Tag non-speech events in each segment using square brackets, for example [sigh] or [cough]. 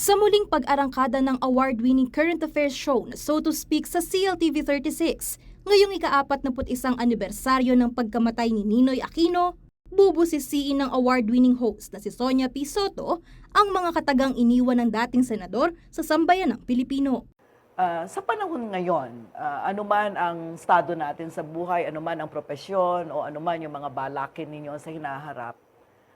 Sa muling pag-arangkada ng award-winning current affairs show na So to Speak sa CLTV 36, ngayong ika-apat na isang anibersaryo ng pagkamatay ni Ninoy Aquino, bubusisiin ng award-winning host na si Sonia P. Soto ang mga katagang iniwan ng dating senador sa sambayan ng Pilipino. Ah, sa panahon ngayon, ah, anuman ang estado natin sa buhay, anuman ang propesyon o anuman yung mga balakin ninyo sa hinaharap,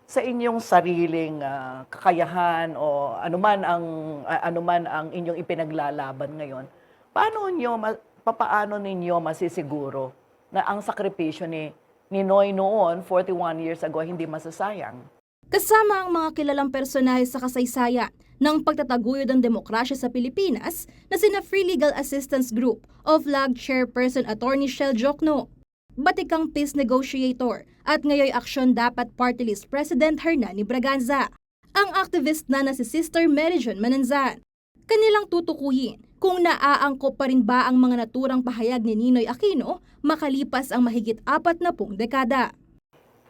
sa inyong sariling ah, kakayahan o anuman ang ah, anuman ang inyong ipinaglalaban ngayon, paano niyo papaano ninyo masisiguro na ang sakripisyo ni Ninoy noon 41 years ago hindi masasayang? Kasama ang mga kilalang personahe sa kasaysayan ng pagtataguyod ng demokrasya sa Pilipinas na sina Free Legal Assistance Group of LAG Chairperson Attorney Shell Jokno, Batikang Peace Negotiator at ngayoy Aksyon Dapat Party List President Hernani Braganza, ang activist na na si Sister Mary John Mananzan. Kanilang tutukuyin kung naaangkop pa rin ba ang mga naturang pahayag ni Ninoy Aquino makalipas ang mahigit apat na pung dekada.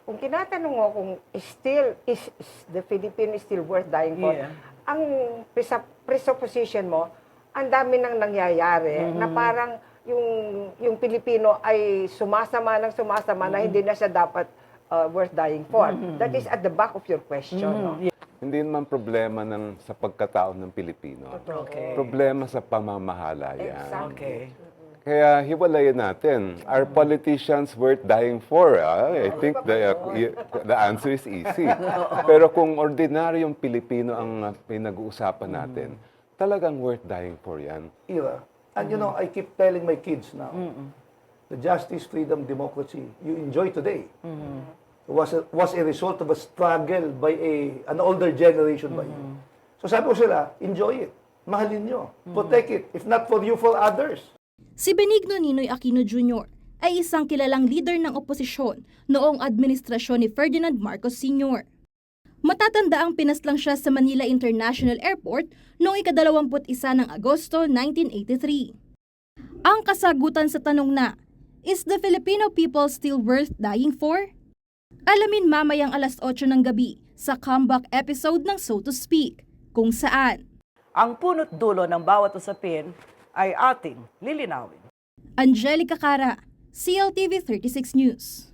Kung tinatanong mo kung still, is, is the Philippine still worth dying for, Yeah. ang presa- presupposition mo, ang dami nang nangyayari na parang yung yung Pilipino ay sumasama ng sumasama na hindi na siya dapat uh, worth dying for. That is at the back of your question. no? Hindi naman problema ng sa pagkatao ng Pilipino. Okay. Problema sa pamamahala yan. Exactly. Okay. Kaya hiwalayin natin. Are politicians worth dying for? Ah, I think the, the answer is easy. [laughs] Pero kung ordinaryong Pilipino ang ah, pinag-uusapan natin, talagang worth dying for yan. era. And you know, I keep telling my kids now, the justice, freedom, democracy you enjoy today was a, was a result of a struggle by a an older generation by you. So sabi ko sila, enjoy it. Mahalin nyo. Protect it. If not for you, for others. Si Benigno Ninoy Aquino Jr. ay isang kilalang leader ng oposisyon noong administrasyon ni Ferdinand Marcos Sr. Matatanda ang pinaslang siya sa Manila International Airport noong ikadalawamput isa ng Agosto 1983. Ang kasagutan sa tanong na, Is the Filipino people still worth dying for? Alamin mamayang alas 8 ng gabi sa comeback episode ng So to Speak, kung saan Ang punot dulo ng bawat usapin ay ating lilinawin. Angelica Cara, CLTV 36 News.